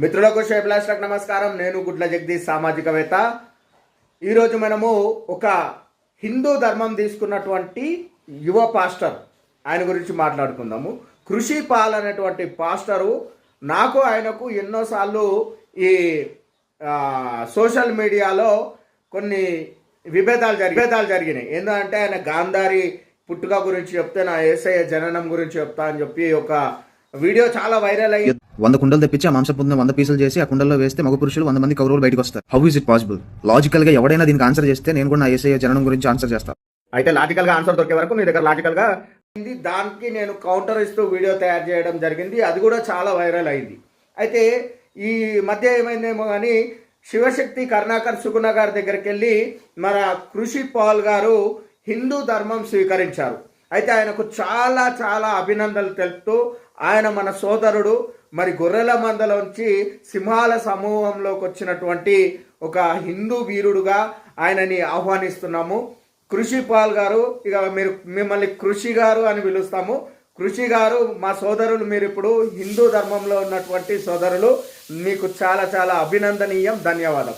మిత్రులకు షేబ్లాస్టక్ నమస్కారం. నేను గుడ్ల జగదీష్ సామాజికవేత్త. ఈరోజు మనము ఒక హిందూ ధర్మం తీసుకున్నటువంటి యువ పాస్టర్ ఆయన గురించి మాట్లాడుకుందాము. కృషి పాల్ అనేటువంటి పాస్టరు నాకు ఆయనకు ఎన్నోసార్లు ఈ సోషల్ మీడియాలో కొన్ని విభేదాలు జరిగి విభేదాలు జరిగినాయి. ఎందుకంటే ఆయన గాంధారి పుట్టుక గురించి చెప్తే నా ఏసఐ జననం గురించి చెప్తా అని చెప్పి ఒక వీడియో చాలా వైరల్ అయ్యి వంద కుండలు తెప్పించి ఆ మాంసపుందును వంద పీసులు చేసి ఆ కుండల్లో వేస్తే మగ పురుషులు వంద మంది కౌరవులు బయటకు వస్తారు. హౌ ఇస్ ఇట్ పాసిబుల్ లాజికల్గా ఎవడైనా దీనికి ఆన్సర్ చేస్తే నేను కూడా నా ఏసఐ జననం గురించి ఆన్సర్ చేస్తాను అయితే లాజికల్గా ఆన్సర్ దొరికే వరకు మీ దగ్గర లాజికల్గా. దానికి నేను కౌంటర్ ఇస్తూ వీడియో తయారు చేయడం జరిగింది. అది కూడా చాలా వైరల్ అయింది. అయితే ఈ మధ్య ఏమైందేమో కానీ శివశక్తి కరుణాకర్ సుగుణ గారి దగ్గరికి వెళ్ళి మన కృషి పాల్ గారు హిందూ ధర్మం స్వీకరించారు. అయితే ఆయనకు చాలా చాలా అభినందనలు తెలుపుతూ ఆయన మన సోదరుడు మరి గొర్రెల మందలోంచి సింహాల సమూహంలోకి వచ్చినటువంటి ఒక హిందూ వీరుడుగా ఆయనని ఆహ్వానిస్తున్నాము. కృషి పాల్ గారు ఇక మీరు మిమ్మల్ని కృషి గారు అని పిలుస్తాము. కృషి గారు మా సోదరులు మీరు ఇప్పుడు హిందూ ధర్మంలో ఉన్నటువంటి సోదరులు మీకు చాలా చాలా అభినందనీయం. ధన్యవాదం.